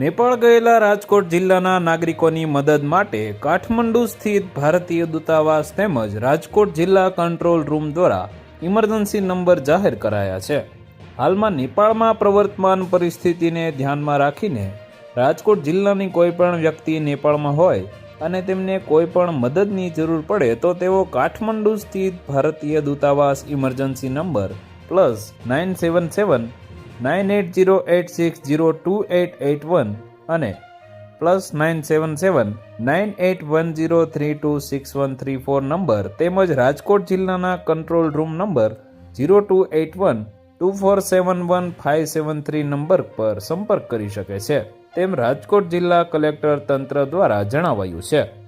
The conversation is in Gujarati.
નેપાળ ગયેલા રાજકોટ જિલ્લાના નાગરિકોની મદદ માટે કાઠમંડુ સ્થિત ભારતીય દૂતાવાસ તેમજ રાજકોટ જિલ્લા કંટ્રોલ રૂમ દ્વારા ઇમરજન્સી નંબર જાહેર કરાયા છે. હાલમાં નેપાળમાં પ્રવર્તમાન પરિસ્થિતિને ધ્યાનમાં રાખીને રાજકોટ જિલ્લાની કોઈ પણ વ્યક્તિ નેપાળમાં હોય અને તેમને કોઈ પણ મદદની જરૂર પડે તો તેઓ કાઠમંડુ સ્થિત ભારતીય દૂતાવાસ emergency number plus nine seven seven nine eight zero eight six zero two eight eight one અને plus nine seven seven, nine eight one zero three two six one three four number, તેમજ રાજકોટ જિલ્લાના control room number zero two eight one two four seven one five seven three number પર સંપર્ક કરી શકે છે. તેમ રાજકોટ જિલ્લા કલેક્ટર તંત્ર દ્વારા જણાવાયું છે.